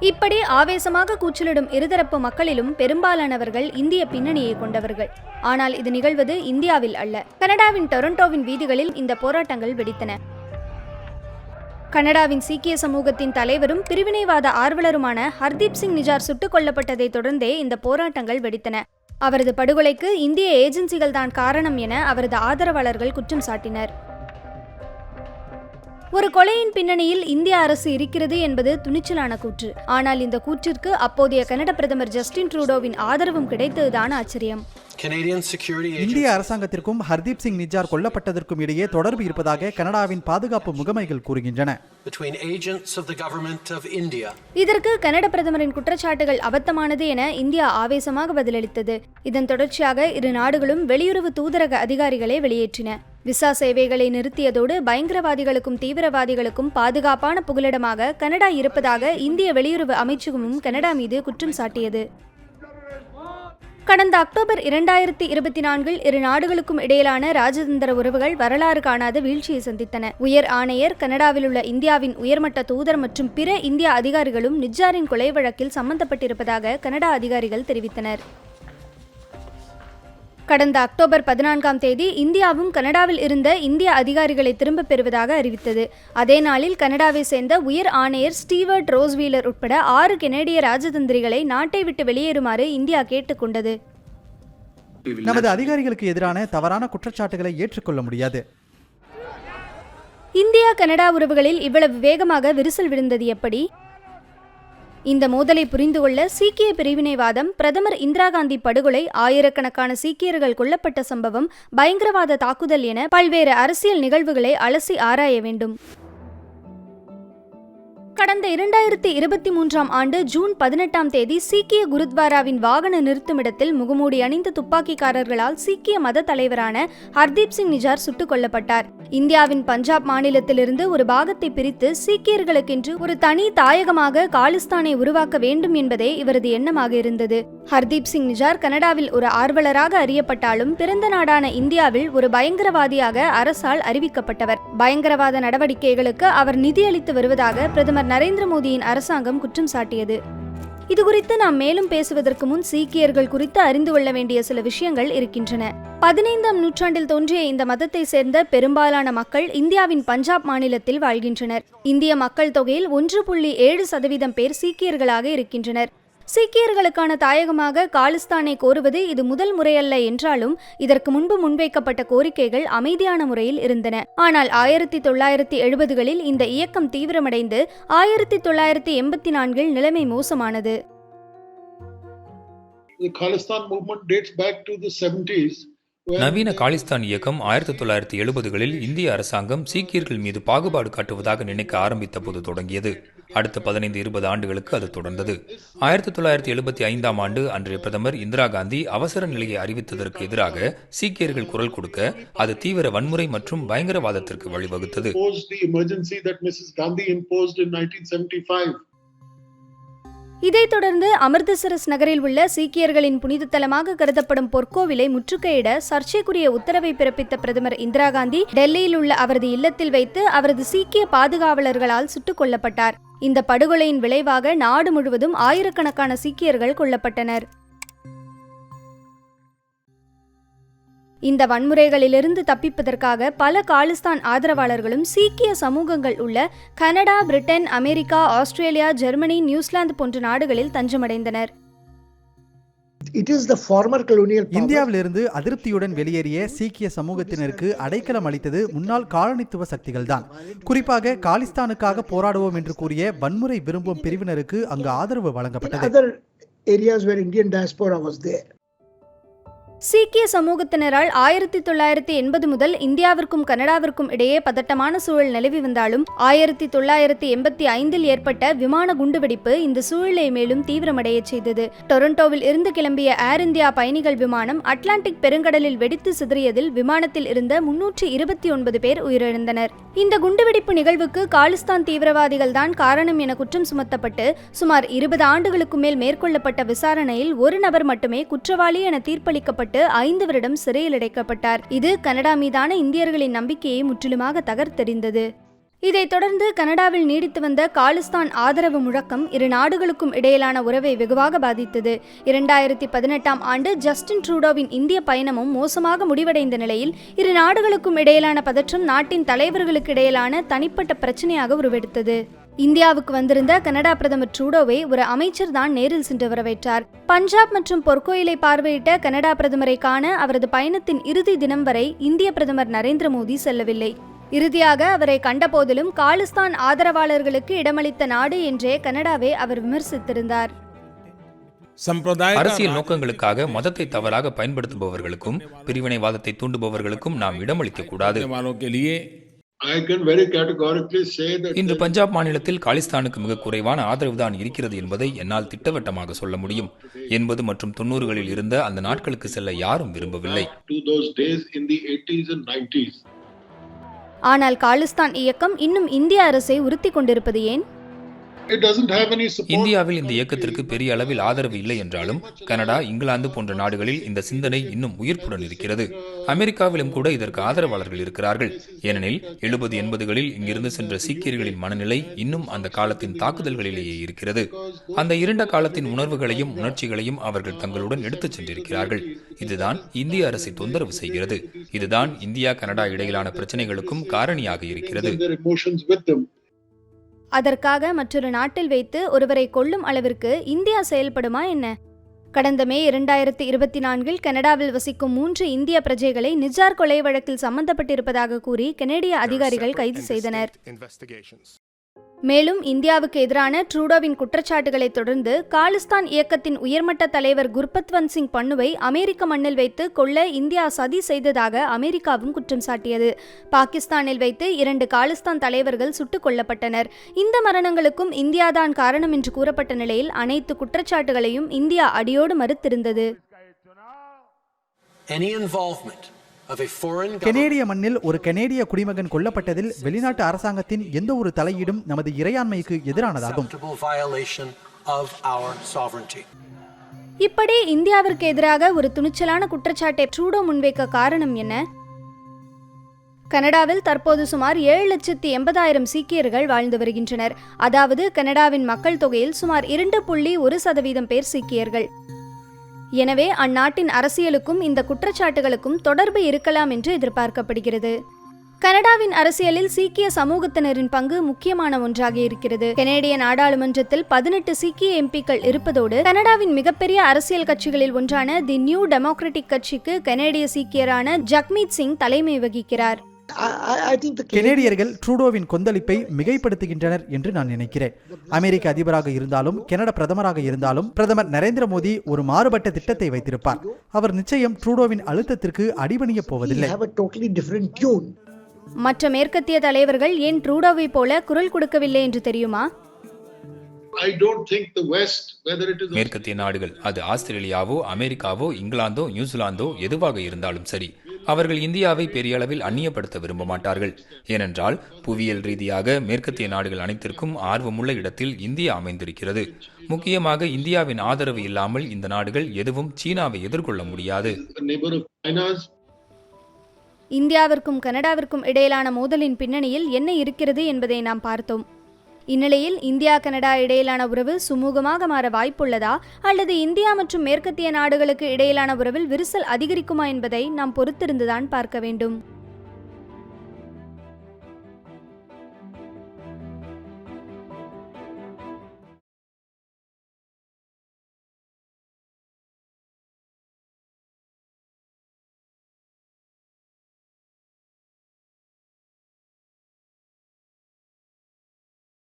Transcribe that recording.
இப்படி ஆவேசமாக கூச்சலிடும் இருதரப்பு மக்களிலும் பெரும்பாலானவர்கள் இந்திய பின்னணியை கொண்டவர்கள். ஆனால் இது நிகழ்வது இந்தியாவில் அல்ல. கனடாவின் டொரண்டோவின் வீதிகளில் இந்த போராட்டங்கள் வெடித்தன. கனடாவின் சீக்கிய சமூகத்தின் தலைவரும் பிரிவினைவாத ஆர்வலருமான ஹர்தீப் சிங் நிஜார் சுட்டுக் கொல்லப்பட்டதை தொடர்ந்தே இந்த போராட்டங்கள் வெடித்தன. அவரது படுகொலைக்கு இந்திய ஏஜென்சிகள் தான் காரணம் என அவரது ஆதரவாளர்கள் குற்றம் சாட்டினர். ஒரு கொலையின் பின்னணியில் இந்திய அரசு இருக்கிறது என்பது துணிச்சலான கூற்று. ஆனால் இந்த கூற்றிற்கு அப்போதைய கனட பிரதமர் ஜஸ்டின் ட்ரூடோவின் ஆதரவும் கிடைத்ததுதான் ஆச்சரியம். இந்திய அரசாங்கத்திற்கும் ஹர்தீப் சிங் நிஜார் கொல்லப்பட்டதற்கும் இடையே தொடர்பு இருப்பதாக கனடாவின் பாதுகாப்பு முகமைகள் கூறுகின்றன. இதற்கு கனட பிரதமரின் குற்றச்சாட்டுகள் அபத்தமானது என இந்தியா ஆவேசமாக பதிலளித்தது. இதன் தொடர்ச்சியாக இரு நாடுகளும் வெளியுறவு தூதரக அதிகாரிகளை வெளியேற்றின. விசா சேவைகளை நிறுத்தியதோடு பயங்கரவாதிகளுக்கும் தீவிரவாதிகளுக்கும் பாதுகாப்பான புகலிடமாக கனடா இருப்பதாக இந்திய வெளியுறவு அமைச்சகமும் கனடா மீது குற்றம் சாட்டியது. கடந்த அக்டோபர் இரண்டாயிரத்தி இருபத்தி நான்கில் இரு நாடுகளுக்கும் இடையிலான ராஜதந்திர உறவுகள் வரலாறு காணாத வீழ்ச்சியை சந்தித்தன. உயர் ஆணையர் கனடாவில் உள்ள இந்தியாவின் உயர்மட்ட தூதர் மற்றும் பிற இந்திய அதிகாரிகளும் நிஜாரின் கொலை வழக்கில் சம்பந்தப்பட்டிருப்பதாக கனடா அதிகாரிகள் தெரிவித்தனர். கடந்த அக்டோபர் பதினான்காம் தேதி இந்தியாவும் கனடாவில் இருந்த இந்திய அதிகாரிகளை திரும்பப் பெறுவதாக அறிவித்தது. அதே நாளில் கனடாவை சேர்ந்த உயர் ஆணையர் ஸ்டீவர்ட் ரோஸ்வீலர் உட்பட ஆறு கெனடிய ராஜதந்திரிகளை நாட்டை விட்டு வெளியேறுமாறு இந்தியா கேட்டுக்கொண்டது நமது அதிகாரிகளுக்கு எதிரான தவறான குற்றச்சாட்டுகளை ஏற்றுக்கொள்ள முடியாது. இந்தியா கனடா உறவுகளில் இவ்வளவு வேகமாக விரிசல் விழுந்தது எப்படி? இந்த மோதலை புரிந்து கொள்ள சீக்கிய பிரிவினைவாதம் பிரதமர் இந்திரா காந்தி படுகொலை ஆயிரக்கணக்கான சீக்கியர்கள் கொல்லப்பட்ட சம்பவம் பயங்கரவாத தாக்குதல் என பல்வேறு அரசியல் நிகழ்வுகளை அலசி ஆராய வேண்டும். கடந்த இரண்டாயிரத்தி இருபத்தி மூன்றாம் ஆண்டு ஜூன் பதினெட்டாம் தேதி சீக்கிய குருத்வாராவின் வாகன நிறுத்துமிடத்தில் முகமூடி அணிந்த துப்பாக்கிக்காரர்களால் சீக்கிய மத தலைவரான ஹர்தீப் சிங் நிஜார் சுட்டுக் கொல்லப்பட்டார். இந்தியாவின் பஞ்சாப் மாநிலத்திலிருந்து ஒரு பாகத்தை பிரித்து சீக்கியர்களுக்கென்று ஒரு தனி தாயகமாக காலிஸ்தானை உருவாக்க வேண்டும் என்பதே இவரது எண்ணமாக இருந்தது. ஹர்தீப் சிங் நிஜார் கனடாவில் ஒரு ஆர்வலராக அறியப்பட்டாலும் பிறந்த நாடான இந்தியாவில் ஒரு பயங்கரவாதியாக அரசால் அறிவிக்கப்பட்டவர். பயங்கரவாத நடவடிக்கைகளுக்கு அவர் நிதியளித்து வருவதாக பிரதமர் நரேந்திர மோடியின் அரசாங்கம் குற்றம் சாட்டியது. இது குறித்து நாம் மேலும் பேசுவதற்கு முன் சீக்கியர்கள் குறித்து அறிந்து கொள்ள வேண்டிய சில விஷயங்கள் இருக்கின்றன. பதினைந்தாம் நூற்றாண்டில் தோன்றிய இந்த மதத்தை சேர்ந்த பெரும்பாலான மக்கள் இந்தியாவின் பஞ்சாப் மாநிலத்தில் வாழ்கின்றனர். இந்திய மக்கள் தொகையில் ஒன்று புள்ளி ஏழு சதவீதம் பேர் சீக்கியர்களாக இருக்கின்றனர். சீக்கியர்களுக்கான தாயகமாக காலிஸ்தானை கோருவது இது முதல் முறையல்ல என்றாலும் இதற்கு முன்பு முன்வைக்கப்பட்ட கோரிக்கைகள் அமைதியான முறையில் இருந்தன ஆனால் ஆயிரத்தி தொள்ளாயிரத்தி எழுபதுகளில் இந்த இயக்கம் தீவிரமடைந்து ஆயிரத்தி தொள்ளாயிரத்தி எண்பத்தி நான்கில் நிலைமை மோசமானது The Khalistan movement dates back to the 70s. நவீன காலிஸ்தான் இயக்கம் ஆயிரத்தி தொள்ளாயிரத்தி எழுபதுகளில் இந்திய அரசாங்கம் சீக்கியர்கள் மீது பாகுபாடு காட்டுவதாக நினைக்க ஆரம்பித்த போது தொடங்கியது. அடுத்த பதினைந்து இருபது ஆண்டுகளுக்கு அது தொடர்ந்தது. ஆயிரத்தி தொள்ளாயிரத்தி எழுபத்தி ஐந்தாம் ஆண்டு அன்றைய பிரதமர் இந்திரா காந்தி அவசர நிலையை அறிவித்ததற்கு எதிராக சீக்கியர்கள் குரல் கொடுக்க அது தீவிர வன்முறை மற்றும் பயங்கரவாதத்திற்கு வழிவகுத்தது. இதைத் தொடர்ந்து அமிர்தசரஸ் நகரில் உள்ள சீக்கியர்களின் புனித தலமாக கருதப்படும் பொற்கோவிலை முற்றுகையிட சர்ச்சைக்குரிய உத்தரவை பிறப்பித்த பிரதமர் இந்திரா காந்தி டெல்லியில் உள்ள அவரது இல்லத்தில் வைத்து அவரது சீக்கிய பாதுகாவலர்களால் சுட்டுக் கொல்லப்பட்டார். இந்த படுகொலையின் விளைவாக நாடு முழுவதும் ஆயிரக்கணக்கான சீக்கியர்கள் கொல்லப்பட்டனர். இந்த வன்முறைகளிலிருந்து தப்பிப்பதற்காக பல காலிஸ்தான் ஆதரவாளர்களும் சீக்கிய சமூகங்கள் உள்ள Canada Britain America Australia Germany New Zealand போன்ற நாடுகளில் தஞ்சமடைந்தனர். It is the former colonial power. இந்தியாவிலிருந்து அதிருப்தியுடன் வெளியேறிய சீக்கிய சமூகத்தினருக்கு அடைக்கலம் அளித்தது முன்னாள் காலனித்துவ சக்திகள்தான். குறிப்பாக காலிஸ்தானுக்காக போராடுவோம் என்று கூறிய வன்முறை விரும்பும் பிரிவினருக்கு அங்கு ஆதரவு வழங்கப்பட்டது. சீக்கிய சமூகத்தினரால் ஆயிரத்தி தொள்ளாயிரத்தி எண்பது முதல் இந்தியாவிற்கும் கனடாவிற்கும் இடையே பதட்டமான சூழல் நிலவி வந்தாலும் ஆயிரத்தி தொள்ளாயிரத்தி எண்பத்தி ஐந்தில் ஏற்பட்ட விமான குண்டுவெடிப்பு இந்த சூழலை மேலும் தீவிரமடையச் செய்தது. டொரண்டோவில் இருந்து கிளம்பிய ஏர் இந்தியா பயணிகள் விமானம் அட்லாண்டிக் பெருங்கடலில் வெடித்து சிதறியதில் விமானத்தில் இருந்த முன்னூற்றி இருபத்தி ஒன்பது பேர் உயிரிழந்தனர். இந்த குண்டுவெடிப்பு நிகழ்வுக்கு காலிஸ்தான் தீவிரவாதிகள் தான் காரணம் என குற்றம் சுமத்தப்பட்டு சுமார் இருபது ஆண்டுகளுக்கு மேல் மேற்கொள்ளப்பட்ட விசாரணையில் ஒரு நபர் மட்டுமே குற்றவாளி என தீர்ப்பளிக்கப்பட்டு ஐந்து வருடம் சிறையில் அடைக்கப்பட்டார். இது கனடா மீதான இந்தியர்களின் நம்பிக்கையை முற்றிலுமாக தகர்த்தெறிந்தது. இதைத் தொடர்ந்து கனடாவில் நீடித்து வந்த காலிஸ்தான் ஆதரவு முழக்கம் இரு நாடுகளுக்கும் இடையிலான உறவை வெகுவாக பாதித்தது. இரண்டாயிரத்தி பதினெட்டாம் ஆண்டு ஜஸ்டின் ட்ரூடோவின் இந்திய பயணமும் மோசமாக முடிவடைந்த நிலையில் இரு நாடுகளுக்கும் இடையிலான பதற்றம் நாட்டின் தலைவர்களுக்கு இடையிலான தனிப்பட்ட பிரச்சனையாக உருவெடுத்தது. இந்தியாவுக்கு வந்திருந்த கனடா பிரதமர் ட்ரூடோவை ஒரு அமைச்சர் தான் நேரில் சென்று வரவேற்றார். பஞ்சாப் மற்றும் பொற்கோயிலை பார்வையிட்ட கனடா பிரதமரை காண அவரது பயணத்தின் இறுதி தினம் வரை இந்திய பிரதமர் நரேந்திர மோடி செல்லவில்லை. இறுதியாக அவரை கண்டபோதிலும் காலிஸ்தான் ஆதரவாளர்களுக்கு இடமளித்த நாடு என்றே கனடாவை அவர் விமர்சித்திருந்தார். அரசியல் நோக்கங்களுக்காக மதத்தை தவறாக பயன்படுத்துபவர்களுக்கும் பிரிவினைவாதத்தை தூண்டுபவர்களுக்கும் நாம் இடமளிக்க கூடாது. இன்று பஞ்சாப் மாநிலத்தில் காலிஸ்தானுக்கு மிக குறைவான ஆதரவு தான் இருக்கிறது என்பதை என்னால் திட்டவட்டமாக சொல்ல முடியும். என்பது மற்றும் தொண்ணூறுகளில் இருந்த அந்த நாட்களுக்கு செல்ல யாரும் விரும்பவில்லை. ஆனால் காலிஸ்தான் இயக்கம் இன்னும் இந்திய அரசை உறுத்தி கொண்டிருப்பது ஏன்? இந்தியாவில் இந்த இயக்கத்திற்கு பெரிய அளவில் ஆதரவு இல்லை என்றாலும் கனடா இங்கிலாந்து போன்ற நாடுகளில் இந்த சிந்தனை இன்னும் உயிர்ப்புடன் இருக்கிறது. அமெரிக்காவிலும் கூட இதற்கு ஆதரவாளர்கள் இருக்கிறார்கள். ஏனெனில் எழுபது எண்பதுகளில் இங்கிருந்து சென்ற சீக்கியர்களின் மனநிலை இன்னும் அந்த காலத்தின் தாக்குதல்களிலேயே இருக்கிறது. அந்த இருண்ட காலத்தின் உணர்வுகளையும் உணர்ச்சிகளையும் அவர்கள் தங்களுடன் எடுத்துச் சென்றிருக்கிறார்கள். இதுதான் இந்திய அரசை தொந்தரவு செய்கிறது. இதுதான் இந்தியா கனடா இடையிலான பிரச்சனைகளுக்கும் காரணியாக இருக்கிறது. அதற்காக மற்றொரு நாட்டில் வைத்து ஒருவரை கொல்லும் அளவிற்கு இந்தியா செயல்படுமா என்ன? கடந்த மே இரண்டாயிரத்தி இருபத்தி நான்கில் கனடாவில் வசிக்கும் மூன்று இந்திய பிரஜைகளை நிஜார் கொலை வழக்கில் சம்பந்தப்பட்டிருப்பதாக கூறி கனேடிய அதிகாரிகள் கைது செய்தனர். மேலும் இந்தியாவுக்கு எதிரான ட்ரூடோவின் குற்றச்சாட்டுகளைத் தொடர்ந்து காலிஸ்தான் இயக்கத்தின் உயர்மட்ட தலைவர் குர்பத்வந்த் சிங் பன்னுவை அமெரிக்க மண்ணில் வைத்து கொல்ல இந்தியா சதி செய்ததாக அமெரிக்காவும் குற்றம் சாட்டியது. பாகிஸ்தானில் வைத்து இரண்டு காலிஸ்தான் தலைவர்கள் சுட்டுக் கொல்லப்பட்டனர். இந்த மரணங்களுக்கும் இந்தியாதான் காரணம் என்று கூறப்பட்ட நிலையில் அனைத்து குற்றச்சாட்டுகளையும் இந்தியா அடியோடு மறுத்திருந்தது. Any involvement கெனேடிய மண்ணில் ஒரு கெனேடிய குடிமகன் கொல்லப்பட்டதில் வெளிநாட்டு அரசாங்கத்தின் எந்த ஒரு தலையீடும் நமது இறையாண்மைக்கு எதிரானதாகும். இப்படி இந்தியாவிற்கு எதிராக ஒரு துணிச்சலான குற்றச்சாட்டை ட்ரூடோ முன்வைக்க காரணம் என்ன? கனடாவில் தற்போது சுமார் ஏழு லட்சத்தி எண்பதாயிரம் சீக்கியர்கள் வாழ்ந்து வருகின்றனர். அதாவது கனடாவின் மக்கள் தொகையில் சுமார் இரண்டு புள்ளி ஒரு சதவீதம் பேர் சீக்கியர்கள். எனவே அந்நாட்டின் அரசியலுக்கும் இந்த குற்றச்சாட்டுகளுக்கும் தொடர்பு இருக்கலாம் என்று எதிர்பார்க்கப்படுகிறது. கனடாவின் அரசியலில் சீக்கிய சமூகத்தினரின் பங்கு முக்கியமான ஒன்றாக இருக்கிறது. கனேடிய நாடாளுமன்றத்தில் பதினெட்டு சீக்கிய எம்பிக்கள் இருப்பதோடு கனடாவின் மிகப்பெரிய அரசியல் கட்சிகளில் ஒன்றான தி நியூ டெமோக்ராட்டிக் கட்சிக்கு கனேடிய சீக்கியரான ஜக்மீத் சிங் தலைமை வகிக்கிறார். கெனேடியர்கள் ட்ரூடோவின் கொந்தளிப்பை மிகைப்படுத்துகின்றனர் என்று நான் நினைக்கிறேன். அமெரிக்க அதிபராக இருந்தாலும் கனடா பிரதமராக இருந்தாலும் பிரதமர் நரேந்திர மோடி ஒரு மாறுபட்ட திட்டத்தை வைத்திருப்பார். அவர் நிச்சயம் ட்ரூடோவின் அழுத்தத்திற்கு Canadians போவதில்லை. Have a totally different tune. மற்ற மேற்கத்திய தலைவர்கள் ஏன் ட்ரூடோவை போல குரல் கொடுக்கவில்லை என்று தெரியுமா? மேற்கத்திய நாடுகள் அது ஆஸ்திரேலியாவோ அமெரிக்காவோ இங்கிலாந்தோ நியூசிலாந்தோ எதுவாக இருந்தாலும் சரி அவர்கள் இந்தியாவை பெரிய அளவில் அந்நியப்படுத்த விரும்ப மாட்டார்கள் ஏனென்றால் புவியியல் ரீதியாக மேற்கத்திய நாடுகள் அனைத்திற்கும் ஆர்வமுள்ள இடத்தில் இந்தியா அமைந்திருக்கிறது. முக்கியமாக இந்தியாவின் ஆதரவு இல்லாமல் இந்த நாடுகள் எதுவும் சீனாவை எதிர்கொள்ள முடியாது. இந்தியாவிற்கும் கனடாவிற்கும் இடையிலான மோதலின் பின்னணியில் என்ன இருக்கிறது என்பதை நாம் பார்த்தோம். இந்நிலையில் இந்தியா கனடா இடையிலான உறவு சுமூகமாக மாற வாய்ப்புள்ளதா? அல்லது இந்தியா மற்றும் மேற்கத்திய நாடுகளுக்கு இடையிலான உறவில் விரிசல் அதிகரிக்குமா என்பதை நாம் பொறுத்திருந்துதான் பார்க்க வேண்டும்.